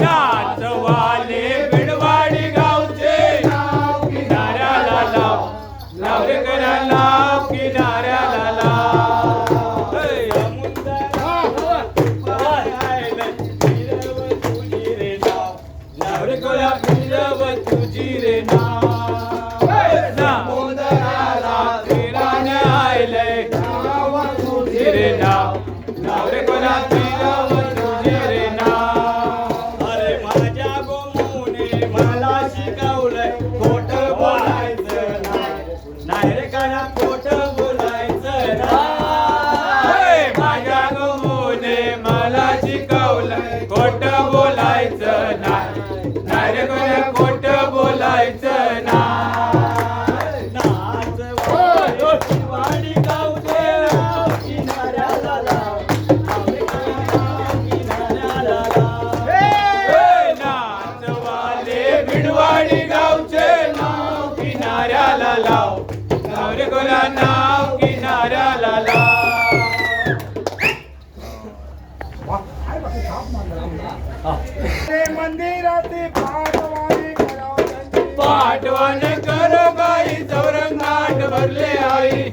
नाचवाले बिडवाडी पेडवाडी गावचे नाव किनाऱ्याला लाव. नवरे गोला नाव किनाऱ्याला लाव. मंदिराची पाठवाणी पाठवण करो गाई चौरंगाट भरले आई.